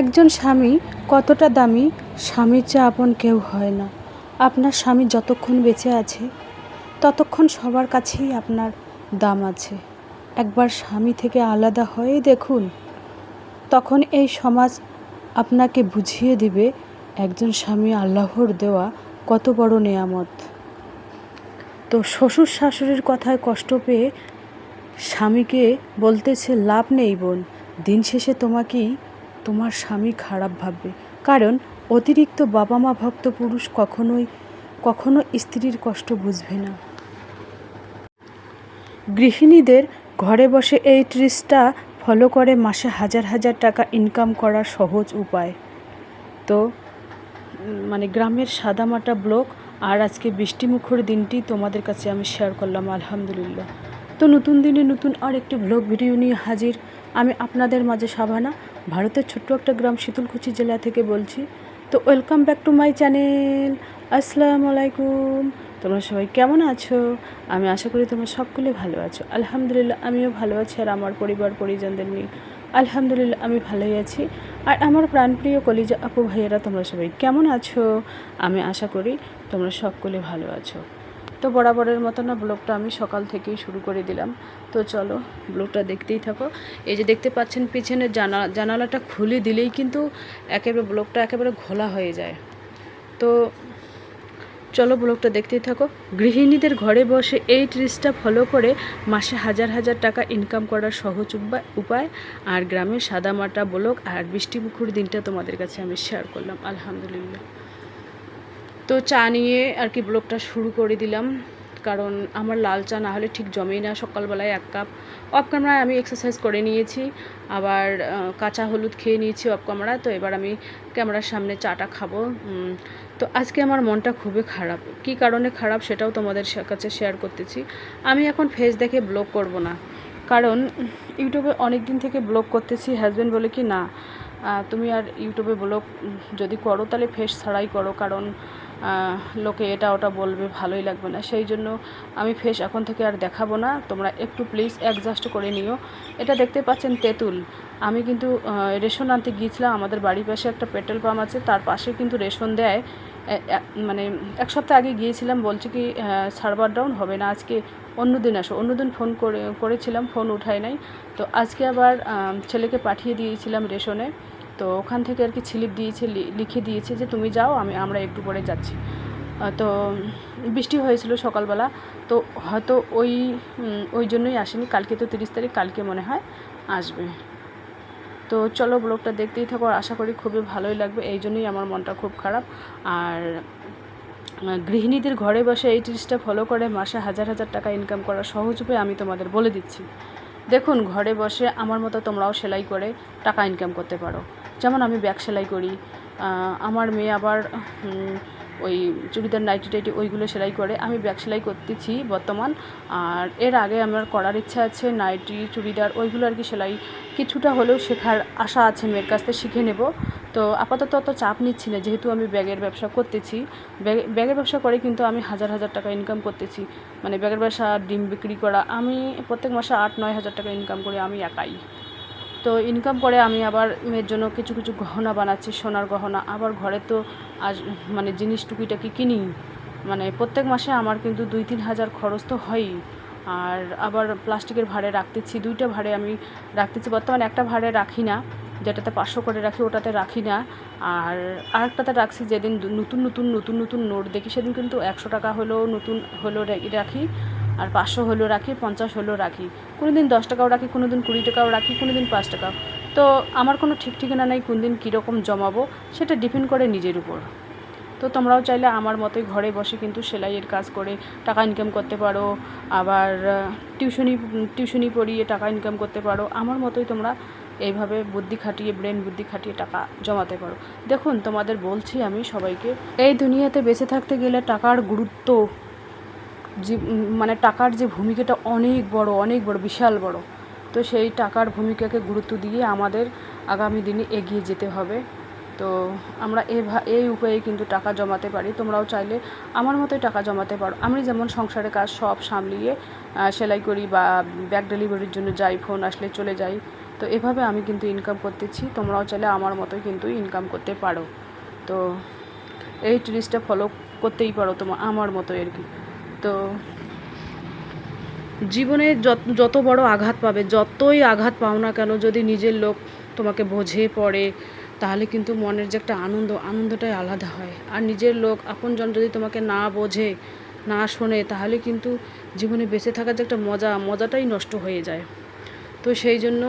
একজন স্বামী কতটা দামি, স্বামীর চেয়ে আপন কেউ হয় না। আপনার স্বামী যতক্ষণ বেঁচে আছে, ততক্ষণ সবার কাছেই আপনার দাম আছে। একবার স্বামী থেকে আলাদা হয়ে দেখুন, তখন এই সমাজ আপনাকে বুঝিয়ে দিবে একজন স্বামী আল্লাহর দেওয়া কত বড় নেয়ামত। তো শ্বশুর শাশুড়ির কথায় কষ্ট পেয়ে স্বামীকে বলতেছে, লাভ নেই বোন, দিন শেষে তোমাকেই তোমার স্বামী খারাপ ভাববে। কারণ অতিরিক্ত বাবা মা ভক্ত পুরুষ কখনোই, কখনো স্ত্রীর কষ্ট বুঝবে না। গৃহিণীদের ঘরে বসে এই ট্রিসটা ফলো করে মাসে হাজার হাজার টাকা ইনকাম করার সহজ উপায়। তো মানে গ্রামের সাদামাটা ব্লক আর আজকে বৃষ্টিমুখর দিনটি তোমাদের কাছে আমি শেয়ার করলাম, আলহামদুলিল্লাহ। তো নতুন দিনে নতুন আর একটি ব্লগ ভিডিও নিয়ে হাজির। আমি আপনাদের মাঝে সাবানা ভারতের ছোট্ট একটা গ্রাম শীতলকুচি জেলা থেকে বলছি। তো welcome back to my channel আসসালামু আলাইকুম। তোমরা সবাই কেমন আছো? আমি আশা করি তোমরা সকলে ভালো আছো। আলহামদুলিল্লাহ, আমিও ভালো আছি আর আমার পরিবার, পরিজনদের নিয়ে। আলহামদুলিল্লাহ, আমি ভালোই আছি। আর আমার প্রাণপ্রিয় কলিজা আপু ভাইয়েরা, তোমরা সবাই কেমন আছো? আমি আশা করি তোমরা সকলে ভালো আছো। তো বরাবরের মতো না, ব্লগটা আমি সকাল থেকেই শুরু করে দিলাম। তো চলো, ব্লগটা দেখতেই থাকো। এই যে দেখতে পাচ্ছেন পিছনে জানা, জানালাটা খুলে দিলেই কিন্তু একেবারে ব্লগটা একেবারে ঘোলা হয়ে যায়। তো চলো, ব্লগটা দেখতেই থাকো। গৃহিণীদের ঘরে বসে এই ট্রিসটা ফলো করে মাসে হাজার হাজার টাকা ইনকাম করার সহজ উপায় আর গ্রামের সাদামাটা ব্লগ আর বৃষ্টিমুখর দিনটা তোমাদের কাছে আমি শেয়ার করলাম। আলহামদুলিল্লাহ। তো চা নিয়ে আর কি ব্লগটা শুরু করে দিলাম। কারণ আমার লাল চা না হলে ঠিক জমেই না। সকালবেলায় এক কাপ অফ ক্যামেরায় আমি এক্সারসাইজ করে নিয়েছি। আবার কাঁচা হলুদ খেয়ে নিয়েছি অফ ক্যামেরা তো এবার আমি ক্যামেরার সামনে চাটা খাব। তো আজকে আমার মনটা খুবই খারাপ। কী কারণে খারাপ সেটাও তোমাদের কাছে শেয়ার করতেছি। আমি এখন ফেস দেখে ব্লগ করব না। কারণ, ইউটিউবে অনেক দিন থেকে ব্লগ করতেছি। হাজব্যান্ড বলে কি, না তুমি আর ইউটিউবে ব্লগ যদি করো, তাহলে ফেস ছাড়াই করো। কারণ লোকে এটা ওটা বলবে, ভালোই লাগবে না। সেই জন্য আমি ফেস এখন থেকে আর দেখাবো না। তোমরা একটু প্লিজ অ্যাডজাস্ট করে নিও। এটা দেখতে পাচ্ছেন তেঁতুল। আমি কিন্তু রেশন আনতে গিয়েছিলাম। আমাদের বাড়ির পাশে একটা পেট্রোল পাম্প আছে। তার পাশে কিন্তু রেশন দেয়। মানে এক সপ্তাহ আগে গিয়েছিলাম। বলছে কি সার্ভার ডাউন হবে না। আজকে অন্য দিন আসো। অন্য দিন ফোন করে, করেছিলাম। ফোন উঠায় নাই। তো আজকে আবার ছেলেকে পাঠিয়ে দিয়েছিলাম রেশনে। তো ওখান থেকে আর কি স্লিপ দিয়েছে লিখে দিয়েছে যে তুমি যাও, আমি, আমরা একটু পরে যাচ্ছি। তো বৃষ্টি হয়েছিল সকালবেলা, তো হয়তো ওই ওই জন্যই আসেনি, কালকে তো তিরিশ তারিখ, কালকে মনে হয় আসবে। তো চলো ব্লগটা দেখতেই থাকো, আর আশা করি খুবই ভালোই লাগবে, এই জন্যই আমার মনটা খুব খারাপ। আর গৃহিণীদের ঘরে বসে এই টিপসটা ফলো করে, মাসে হাজার হাজার টাকা ইনকাম করা সহজ উপায় আমি তোমাদের বলে দিচ্ছি। দেখুন, ঘরে বসে আমার মতো তোমরাও সেলাই করে টাকা ইনকাম করতে পারো। যেমন আমি ব্যাগ সেলাই করি আমার মেয়ে আবার ওই চুড়িদার, নাইটি টাইটি ওইগুলো সেলাই করে, আমি ব্যাগ সেলাই করতেছি বর্তমান। আর এর আগে আমার করার ইচ্ছা আছে নাইটি, চুড়িদার ওইগুলো আর কি সেলাই। কিছুটা হলেও শেখার আশা আছে মেয়ের কাছ থেকে, শিখে নেব। তো আপাতত অত চাপ নিচ্ছি না, যেহেতু আমি ব্যাগের ব্যবসা করতেছি। ব্যাগে- ব্যাগের ব্যবসা করে কিন্তু আমি হাজার হাজার টাকা ইনকাম করতেছি। মানে ব্যাগের ব্যবসা, ডিম বিক্রি করা, আমি প্রত্যেক মাসে আট, নয় হাজার টাকা ইনকাম করি, আমি একাই। তো ইনকাম করে আমি আবার মেয়ের জন্য কিছু কিছু গহনা বানাচ্ছি, সোনার গহনা। আবার ঘরে তো আজ মানে জিনিস টুকিটাকি কিনি। মানে প্রত্যেক মাসে আমার কিন্তু দুই, তিন হাজার খরচ তো হয়ই। আর আবার প্লাস্টিকের ভাড়ে রাখতেছি, দুইটা ভাড়ে আমি রাখতেছি। বর্তমানে একটা ভাড়ে রাখি না, যেটাতে পাঁচশো করে রাখি, ওটাতে রাখি না। আর আরেকটাতে রাখছি যেদিন নতুন নতুন নতুন নতুন নোট দেখি, সেদিন কিন্তু একশো টাকা হলেও নতুন হলেও রাখি। আর পাঁচশো হলেও রাখি, পঞ্চাশ হলেও রাখি। কোনো দিন দশ টাকাও রাখি কোনো দিন কুড়ি টাকাও রাখি কোনো দিন পাঁচ টাকাও তো আমার কোনো ঠিক ঠিকানা নেই কোন দিন কীরকম জমাবো, সেটা ডিপেন্ড করে নিজের উপর। তো তোমরাও চাইলে আমার মতোই ঘরে বসে কিন্তু সেলাইয়ের কাজ করে টাকা ইনকাম করতে পারো, আবার টিউশনি টিউশনি পড়িয়ে টাকা ইনকাম করতে পারো। আমার মতোই তোমরা এইভাবে বুদ্ধি খাটিয়ে ব্রেন বুদ্ধি খাটিয়ে টাকা জমাতে পারো। দেখুন, তোমাদের বলছি আমি সবাইকে, এই দুনিয়াতে বেঁচে থাকতে গেলে টাকার গুরুত্ব যে মানে টাকার যে ভূমিকাটা অনেক বড় অনেক বড়, বিশাল বড়। তো সেই টাকার ভূমিকাকে গুরুত্ব দিয়ে আমাদের আগামী দিনে এগিয়ে যেতে হবে। তো আমরা এই উপায়ে কিন্তু টাকা জমাতে পারি। তোমরাও চাইলে আমার মতোই টাকা জমাতে পারো। আমি যেমন সংসারের কাজ সব সামলিয়ে সেলাই করি বা ব্যাগ ডেলিভারির জন্য যাই, ফোন আসলে চলে যাই, তো এভাবে আমি কিন্তু ইনকাম করতেছি। তোমরাও চাইলে আমার মতোই কিন্তু ইনকাম করতে পারো। তো এই ট্রিক্সটা ফলো করতেই পারো তোমার আমার মতো আর কি তো জীবনে যত বড় আঘাত পাবে, যতই আঘাত পাও না কেন, যদি নিজের লোক তোমাকে বোঝে পড়ে, তাহলে কিন্তু মনের যে একটা আনন্দ, আনন্দটাই আলাদা হয়। আর নিজের লোক, আপনজন যদি তোমাকে না বোঝে, না শোনে, তাহলে কিন্তু জীবনে বেঁচে থাকার যে একটা মজা, মজাটাই নষ্ট হয়ে যায়। তো সেই জন্য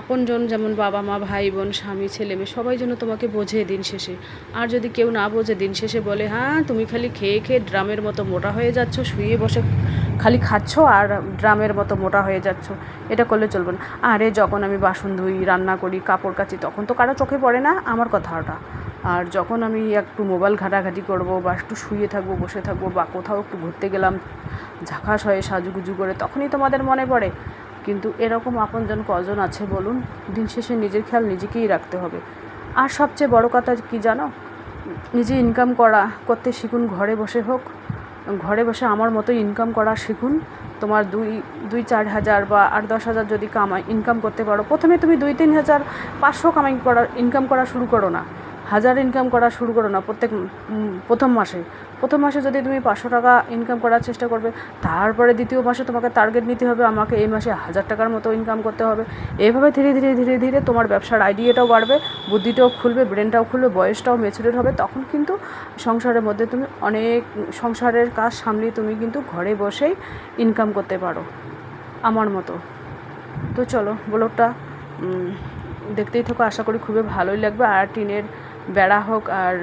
আপনজন যেমন বাবা মা, ভাই বোন, স্বামী, ছেলে মেয়ে, সবাই যেন তোমাকে বোঝে দিন শেষে। আর যদি কেউ না বোঝে দিন শেষে বলে হ্যাঁ তুমি খালি খেয়ে খেয়ে ড্রামের মতো মোটা হয়ে যাচ্ছ, শুয়ে বসে খালি খাচ্ছ আর ড্রামের মতো মোটা হয়ে যাচ্ছ, এটা করলে চলবে না। আরে, যখন আমি বাসন ধুই, রান্না করি, কাপড় কাচি, তখন তো কারও চোখে পড়ে না আমার কথা ওটা। আর যখন আমি একটু মোবাইল ঘাটাঘাটি করব বা একটু শুয়ে থাকব, বসে থাকব বা কোথাও একটু ঘুরতে গেলাম ঝাঁকাস হয়ে সাজুগুজু করে, তখনই তোমাদের মনে পড়ে কিন্তু এরকম আপনজন কজন আছে বলুন? দিন শেষে নিজের খেয়াল নিজেকেই রাখতে হবে। আর সবচেয়ে বড় কথা কি জানো? নিজে ইনকাম করা, করতে শিখুন, ঘরে বসে হোক। ঘরে বসে আমার মতো ইনকাম করা শিখুন। তোমার দুই দুই চার হাজার বা আট দশ হাজার যদি কামাই ইনকাম করতে পারো। প্রথমে তুমি দুই, তিন হাজার, পাঁচশো কামাই করা ইনকাম করা শুরু করো না। হাজার ইনকাম করা শুরু করো না, প্রত্যেক প্রথম মাসে। প্রথম মাসে যদি তুমি পাঁচশো টাকা ইনকাম করার চেষ্টা করবে, তারপরে দ্বিতীয় মাসে তোমাকে টার্গেট নিতে হবে, আমাকে এই মাসে হাজার টাকার মতো ইনকাম করতে হবে। এভাবে ধীরে ধীরে ধীরে ধীরে তোমার ব্যবসার আইডিয়াটাও বাড়বে, বুদ্ধিটাও খুলবে ব্রেনটাও খুলবে, বয়সটাও মেচুরেট হবে, তখন কিন্তু সংসারের মধ্যে তুমি অনেক সংসারের কাজ সামলিয়ে তুমি কিন্তু ঘরে বসেই ইনকাম করতে পারো, আমার মতো। তো চলো, ব্লগটা দেখতেই থাকো, আশা করি খুবই ভালোই লাগবে। আর টিনের বেড়া হোক আর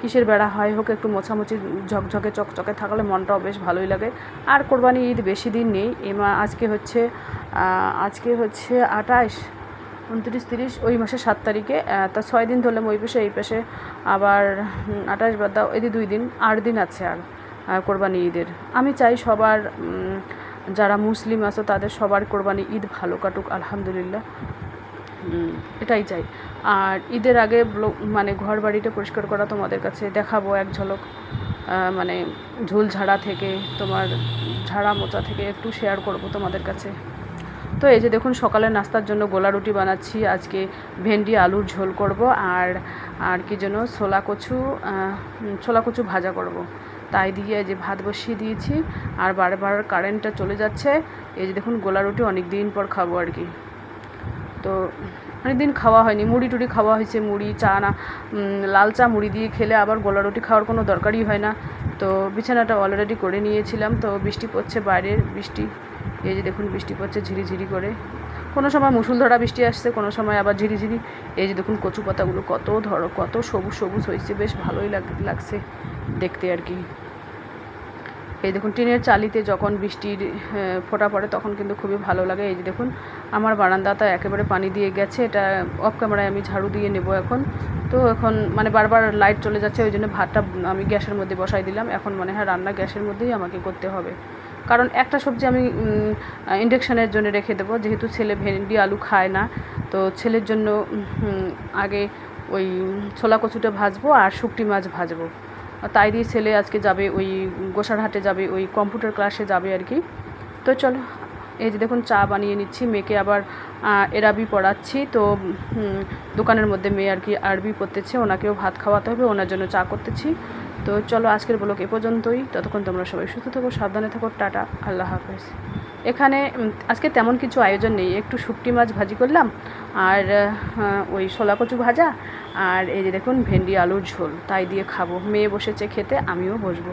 কিসের বেড়া হয়, হোক একটু মোছামুছি, ঝকঝকে, চকচকে থাকলে মনটাও বেশ ভালোই লাগে। আর কোরবানি ঈদ বেশি দিন নেই এমা আজকে হচ্ছে আজকে হচ্ছে আঠাশ, উনত্রিশ, তিরিশ, ওই মাসের সাত তারিখে তা ছয় দিন ধরলাম ওই পাশে, এই পাশে, আবার আঠাশ বাদ দাও এদি দুই দিন, আট দিন আছে আর কোরবানি ঈদের। আমি চাই সবার যারা মুসলিম আছো, তাদের সবার কোরবানি ঈদ ভালো কাটুক, আলহামদুলিল্লাহ। এটাই চাই। আর ঈদের আগে মানে ঘর বাড়িটা পরিষ্কার করা তোমাদের কাছে দেখাবো এক ঝলক। মানে ঝুল ঝাড়া থেকে, তোমার ঝাড়া মোচা থেকে একটু শেয়ার করব তোমাদের কাছে। তো এই যে দেখুন সকালে নাস্তার জন্য গোলা রুটি বানাচ্ছি। আজকে ভেন্ডি আলুর ঝোল করব আর আর কি যেন ছোলা কচু ছোলা কচু ভাজা করব। তাই দিয়ে যে ভাত বসিয়ে দিয়েছি আর বারবার কারেন্টটা চলে যাচ্ছে। এই যে দেখুন, গোলা রুটি অনেক দিন পর খাব আর কি। তো অনেকদিন খাওয়া হয়নি। মুড়ি টুড়ি খাওয়া হয়েছে, মুড়ি, চা না লাল চা মুড়ি দিয়ে খেলে আবার গোলা রুটি খাওয়ার কোনো দরকারই হয় না। তো বিছানাটা অলরেডি করে নিয়েছিলাম, তো বৃষ্টি পড়ছে বাইরের বৃষ্টি। এই যে দেখুন বৃষ্টি পড়ছে ঝিরিঝিরি করে। কোনো সময় মুসুলধারা বৃষ্টি আসছে, কোনো সময় আবার ঝিরিঝিরি। এই যে দেখুন কচু পাতাগুলো কত ধরো, কত সবুজ সবুজ হয়েছে, বেশ ভালোই লাগ- লাগছে দেখতে আর কি। এই দেখুন, টিনের চালিতে যখন বৃষ্টির ফোটা পড়ে তখন কিন্তু খুবই ভালো লাগে। এই যে দেখুন, আমার বারান্দাটা একেবারে পানি দিয়ে গেছে। এটা অফ ক্যামেরায় আমি ঝাড়ু দিয়ে নেব এখন। তো এখন মানে বারবার লাইট চলে যাচ্ছে, ওই জন্য ভাতটা আমি গ্যাসের মধ্যে বসাই দিলাম। এখন মনে হয় রান্না গ্যাসের মধ্যেই আমাকে করতে হবে। কারণ একটা সবজি আমি ইন্ডাকশানের জন্য রেখে দেবো। যেহেতু ছেলে ভেন্ডি, আলু খায় না, তো ছেলের জন্য আগে ওই ছোলা কচুটা ভাজবো আর শুকটি মাছ ভাজবো। তাই দিয়ে ছেলে আজকে যাবে ওই গোসারহাটে যাবে, ওই কম্পিউটার ক্লাসে যাবে আর কি। তো চলো, এই যে দেখুন চা বানিয়ে নিচ্ছি, মেয়েকে আবার এরাবি পড়াচ্ছি। তো দোকানের মধ্যে মেয়ে আর কি আরবি পড়তেছে, ওনাকেও ভাত খাওয়াতে হবে, ওনার জন্য চা করতেছি। তো চলো আজকের ব্লগ এ পর্যন্তই। ততক্ষণ তোমরা সবাই সুস্থ থাকো, সাবধানে থাকো, টাটা, আল্লাহ হাফেজ। এখানে আজকে তেমন কিছু আয়োজন নেই। একটু শুকটি মাছ ভাজি করলাম, আর ওই ছোলা কচু ভাজা, আর এই যে দেখুন, ভেন্ডি আলুর ঝোল। তাই দিয়ে খাব। মেয়ে বসেছে খেতে, আমিও বসবো।